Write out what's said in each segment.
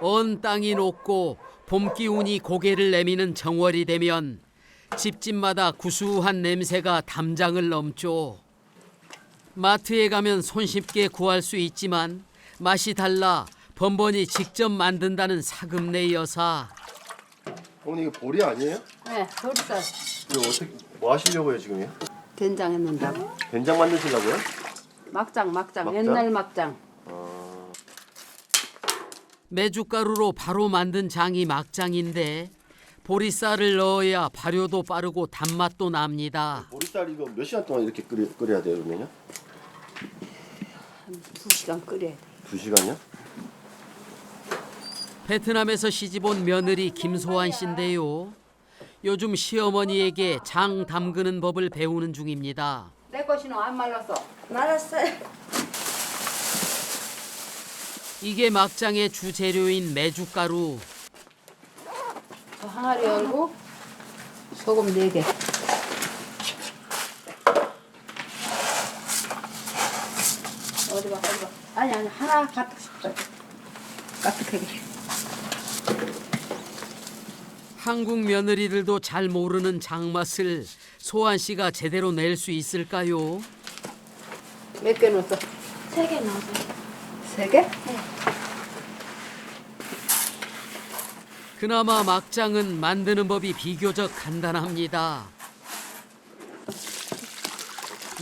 언 땅이 녹고 봄 기운이 고개를 내미는 정월이 되면 집집마다 구수한 냄새가 담장을 넘죠. 마트에 가면 손쉽게 구할 수 있지만 맛이 달라 번번이 직접 만든다는 사금내 여사. 어머니 이거 보리 아니에요? 네, 보리쌀 이거 어떻게 뭐 하시려고요 지금요? 된장 했는다고. 된장 만드시려고요? 막장, 막장, 막장? 옛날 막장. 메주가루로 바로 만든 장이 막장인데 보리쌀을 넣어야 발효도 빠르고 단맛도 납니다. 보리쌀 이거 몇 시간 동안 이렇게 끓여, 끓여야 돼요 그러면요? 두 시간 끓여야 돼. 두 시간요? 베트남에서 시집온 며느리 김소환 씨인데요. 요즘 시어머니에게 장 담그는 법을 배우는 중입니다. 내 것이는 안 말랐어. 말았어요. 이게 막장의 주재료인 메주가루. 저 항아리 열고 소금 네 개. 어디 봐, 어디 봐. 아니 아니 하나 가득 싶어. 까뜩하게. 한국 며느리들도 잘 모르는 장맛을 소환 씨가 제대로 낼 수 있을까요? 몇 개 넣었어? 세 개 넣어요. 세 개? 그나마 막장은 만드는 법이 비교적 간단합니다.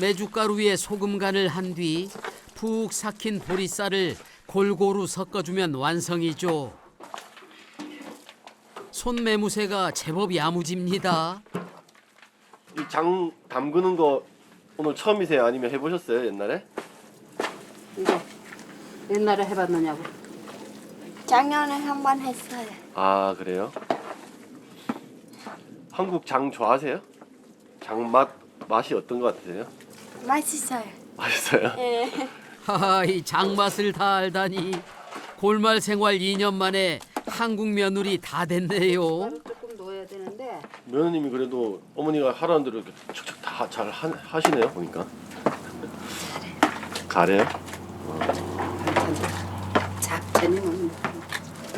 메주가루에 소금 간을 한 뒤 푹 삭힌 보리쌀을 골고루 섞어주면 완성이죠. 손매무새가 제법 야무집니다. 이 장 담그는 거 오늘 처음이세요? 아니면 해보셨어요 옛날에? 이거 옛날에 해봤느냐고. 작년에 한 번 했어요. 아 그래요? 한국 장 좋아하세요? 장 맛 맛이 어떤 것 같으세요? 맛있어요. 맛있어요? 예. 하하, 이 장맛을 다 알다니 골말 생활 2년 만에 한국 며느리 다 됐네요. 조금 넣어야 되는데 며느님이 그래도 어머니가 하라는 대로 이렇게 척척 다 잘 하시네요 보니까. 잘해요?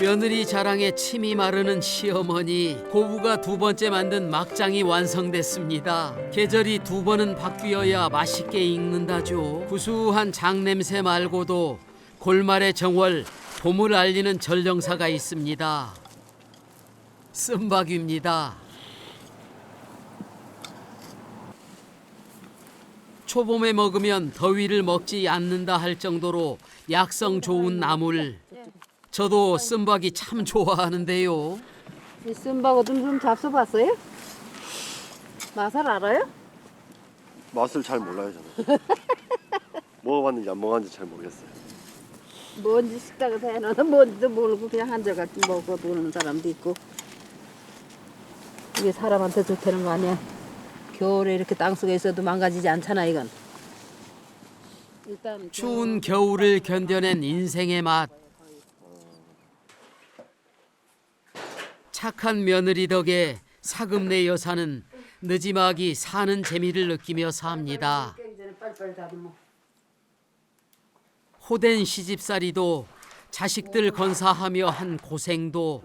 며느리 자랑에 침이 마르는 시어머니 고부가 두 번째 만든 막장이 완성됐습니다. 계절이 두 번은 바뀌어야 맛있게 익는다죠. 구수한 장 냄새 말고도 골말의 정월 봄을 알리는 전령사가 있습니다. 쓴박입니다. 초봄에 먹으면 더위를 먹지 않는다 할 정도로 약성 좋은 나물. 저도 쓴박이 참 좋아하는데요. 이 쓴바고 좀 잡숴봤어요? 맛을 알아요? 맛을 잘 몰라요 저는. 먹어봤는지 안 먹어봤는지 잘 모르겠어요. 뭔지 식당에서 해놔도 뭔지도 모르고 그냥 한절같이 먹어보는 사람도 있고 이게 사람한테 좋다는 거 아니야 겨울에 이렇게 땅속에 있어도 망가지지 않잖아 이건 일단 추운 겨울을 견뎌낸 인생의 맛. 착한 며느리 덕에 사금내 여사는 늦지막이 사는 재미를 느끼며 삽니다. 호된 시집살이도 자식들 건사하며 한 고생도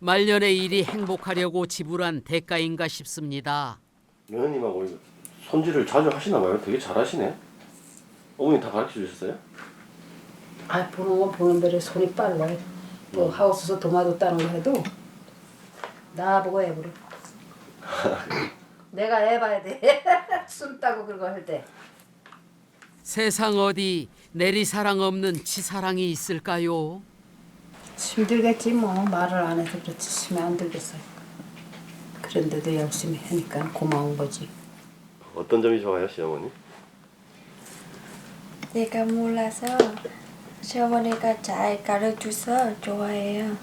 말년의 일이 행복하려고 지불한 대가인가 싶습니다. 며느님하고 손질을 자주 하시나 봐요. 되게 잘하시네. 어머니 다 가르쳐 주셨어요? 아 보는 건 보는 대로 손이 빨라 뭐 하우스에서 도마도 따는 거 해도 나보고 해버려 내가 해봐야 돼 숨 따고 그거 할 때. 세상 어디 내리사랑 없는 치사랑이 있을까요? 힘들겠지 뭐. 말을 안 해서 그렇지. 심해 안 들겠어요. 그런데도 열심히 하니까 고마운 거지. 어떤 점이 좋아요, 시어머니? 내가 몰라서 시어머니가 잘 가르쳐서 좋아해요.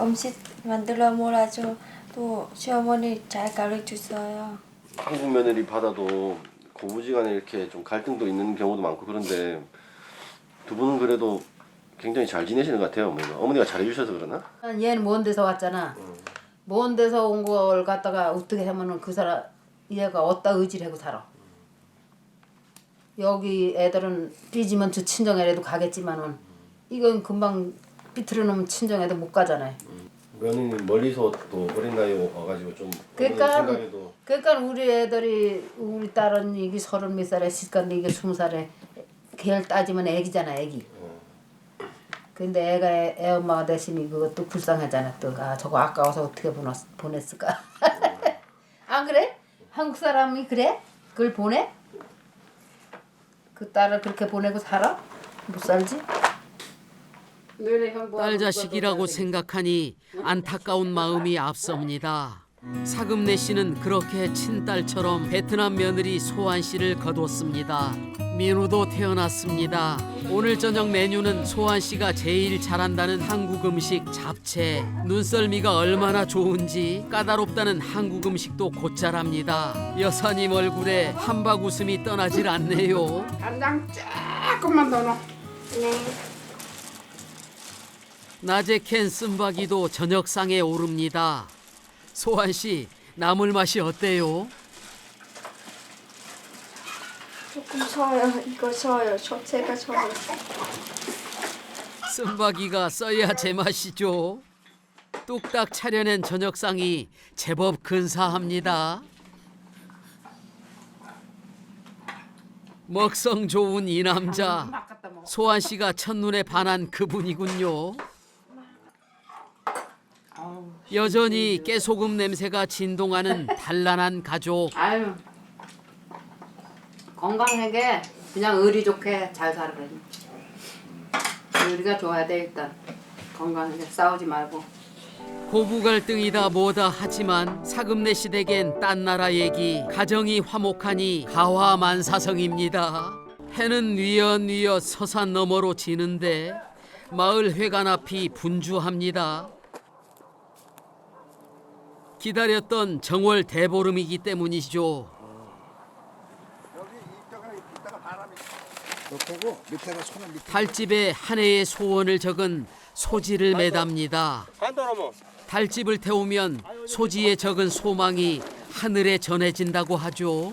음식 만들어 몰라줘 또 시어머니 잘 가르쳐줘요. 한국 며느리 받아도 고부지간에 이렇게 좀 갈등도 있는 경우도 많고 그런데 두 분은 그래도 굉장히 잘 지내시는 것 같아요, 어머니가. 어머니가 잘해주셔서 그러나? 얘는 먼 데서 왔잖아 먼 데서 온 걸 갖다가 어떻게 하면은 그 사람 얘가 어디다 의지를 하고 살아 여기 애들은 삐지면 저 친정에라도 가겠지만은 이건 금방 삐뚤어 놓으면 친정에도 못 가잖아요. 며느님 멀리서 또 어린 나이에 와가지고 좀 그러니까 어머니 생각에도 그러니까 우리 애들이 우리 딸은 이게 서른 몇 살에 시간데 이게 스무 살에 걔를 따지면 애기잖아 애기. 근데 애가 애, 애 엄마가 대신 그것도 불쌍하잖아 또. 아 저거 아까워서 어떻게 보냈, 보냈을까? 안 그래? 한국 사람이 그래? 그걸 보내? 그 딸을 그렇게 보내고 살아? 못 살지? 딸 자식이라고 생각하니 안타까운 마음이 앞섭니다. 사금내 씨는 그렇게 친딸처럼 베트남 며느리 소환 씨를 거뒀습니다. 민우도 태어났습니다. 오늘 저녁 메뉴는 소환 씨가 제일 잘한다는 한국 음식 잡채. 눈썰미가 얼마나 좋은지 까다롭다는 한국 음식도 곧잘합니다. 여사님 얼굴에 한박 웃음이 떠나질 않네요. 간장 조금만 더 넣어. 낮에 캔 쓴바기도 저녁상에 오릅니다. 소환 씨, 나물 맛이 어때요? 조금 셔요. 이거 셔요. 저체가 셔요. 쓴바기가 써야 제맛이죠. 뚝딱 차려낸 저녁상이 제법 근사합니다. 먹성 좋은 이 남자 소환 씨가 첫눈에 반한 그분이군요. 여전히 깨소금 냄새가 진동하는 단란한 가족. 아유 건강하게 그냥 의리 좋게 잘 살아야 의리가 좋아야 돼 일단 건강하게 싸우지 말고 고부 갈등이다 뭐다 하지만 사금내 시댁엔 딴 나라 얘기 가정이 화목하니 가화만사성입니다. 해는 위엇위엇 서산 너머로 지는데 마을 회관 앞이 분주합니다. 기다렸던 정월 대보름이기 때문이죠. 달집에 한 해의 소원을 적은 소지를 매답니다. 달집을 태우면 소지에 적은 소망이 하늘에 전해진다고 하죠.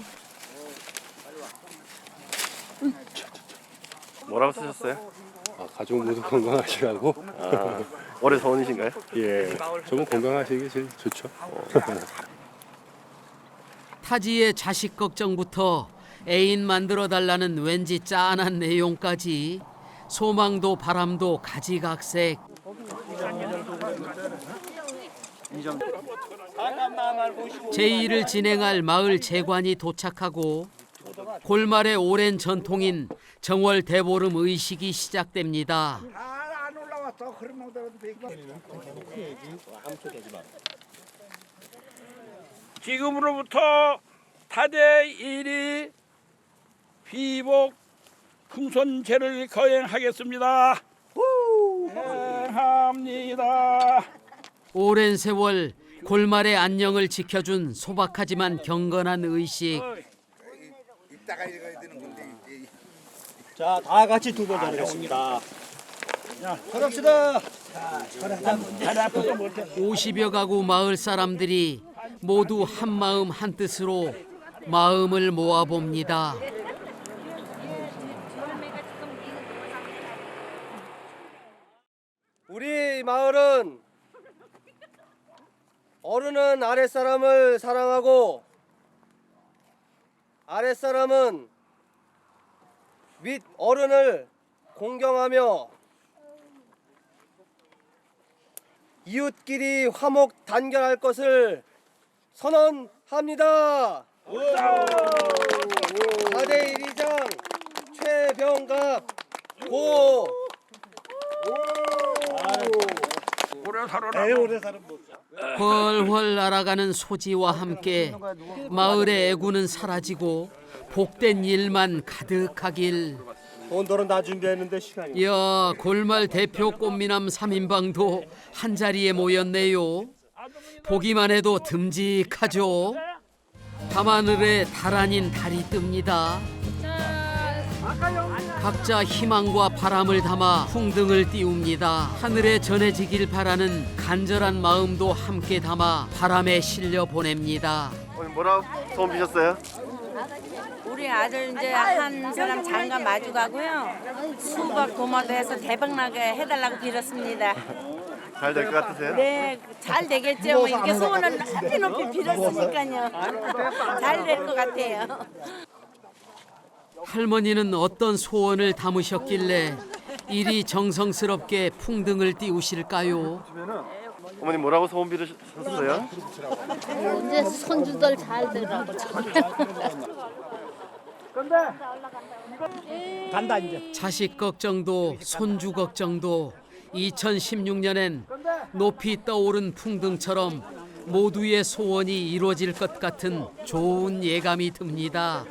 뭐라고 쓰셨어요? 아, 가족 모두 건강하시라고. 아, 올해 소원이신가요? 예, 저분 건강하시기 제일 좋죠. 타지의 자식 걱정부터 애인 만들어 달라는 왠지 짠한 내용까지 소망도 바람도 가지각색. 제의를 진행할 마을 재관이 도착하고 골말의 오랜 전통인 정월 대보름 의식이 시작됩니다. 지금으로부터 타대 일이 비복 풍선제를 거행하겠습니다. 합니다. 오랜 세월 골말의 안녕을 지켜준 소박하지만 경건한 의식. 자, 다 같이 두 번 자르겠습니다. 50여 가구 마을 사람들이 모두 한 마음 한 뜻으로 마음을 모아 봅니다. 우리 마을은 어른은 아랫사람을 사랑하고 아랫사람은 윗 어른을 공경하며 이웃끼리 화목 단결할 것을 선언합니다. 사대 1위장 최병갑 고 오래 살아라. 훨훨 날아가는 소지와 함께 마을의 애구는 사라지고 복된 일만 가득하길. 돈들은 다 준비했는데 시간이. 야 골말 대표 꽃미남 3인방도 한자리에 모였네요. 보기만 해도 듬직하죠. 밤하늘에 달 아닌 달이 뜹니다. 각자 희망과 바람을 담아 풍등을 띄웁니다. 하늘에 전해지길 바라는 간절한 마음도 함께 담아 바람에 실려 보냅니다. 오늘 뭐라고 소원 비셨어요? 우리 아들 이제 한 사람 장가 마주 가고요. 수박 도마도 해서 대박 나게 해달라고 빌었습니다. 잘 될 것 같으세요? 네, 잘 되겠죠. 뭐 이렇게 소원을 높이 높이 빌었으니까요. 잘 될 것 같아요. 할머니는 어떤 소원을 담으셨길래 이리 정성스럽게 풍등을 띄우실까요? 어머니 뭐라고 소원 빌으셨어요? 이제 손주들 잘 되라고 간다 이제. 자식 걱정도 손주 걱정도 2016년엔 높이 떠오른 풍등처럼 모두의 소원이 이루어질 것 같은 좋은 예감이 듭니다.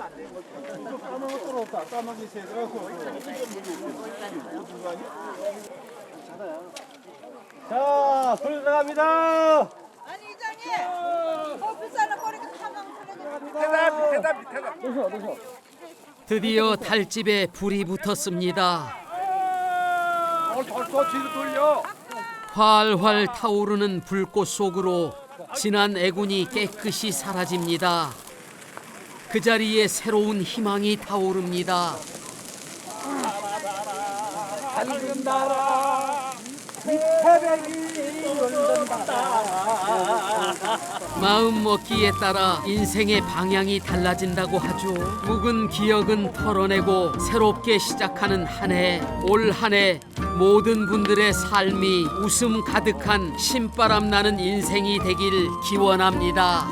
자, 불 들어갑니다. 드디어 달집에 불이 붙었습니다. 활활 타오르는 불꽃 속으로 지난 애군이 깨끗이 사라집니다. 그 자리에 새로운 희망이 타오릅니다. 마음 먹기에 따라 인생의 방향이 달라진다고 하죠. 묵은 기억은 털어내고 새롭게 시작하는 한 해. 올 한 해 모든 분들의 삶이 웃음 가득한 신바람 나는 인생이 되길 기원합니다.